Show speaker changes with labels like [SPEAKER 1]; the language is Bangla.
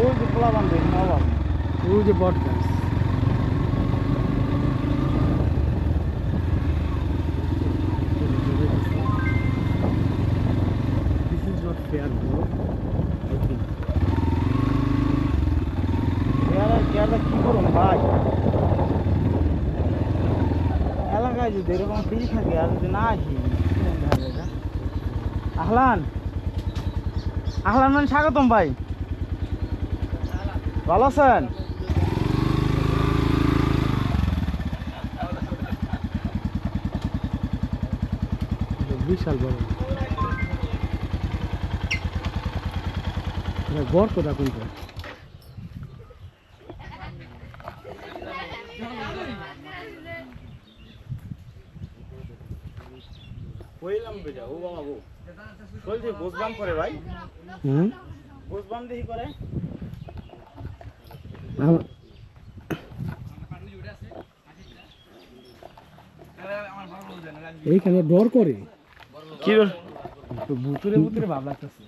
[SPEAKER 1] ওই যে পোলা বান্ধব নবাব
[SPEAKER 2] ওই যে বট গাছ fair, bro. I think.
[SPEAKER 1] কি করুন ভাই এলাকায় যদি এরকম ফ্রি থাকে আর যদি না আসি? আহলান আহলান মানে স্বাগতম ভাই ভালো আছেন?
[SPEAKER 2] বিশাল বড়। গড় কোথা কোনটা
[SPEAKER 1] কইলাম বেটা ও বাবা গো। চলছে বুঝবাম করে ভাই?
[SPEAKER 2] হুম?
[SPEAKER 1] বুঝবাম দেখি করে।
[SPEAKER 2] এইখানে ডর করে।
[SPEAKER 1] কি
[SPEAKER 2] বুতুরে বুতুরে ভাব লাগতেছে।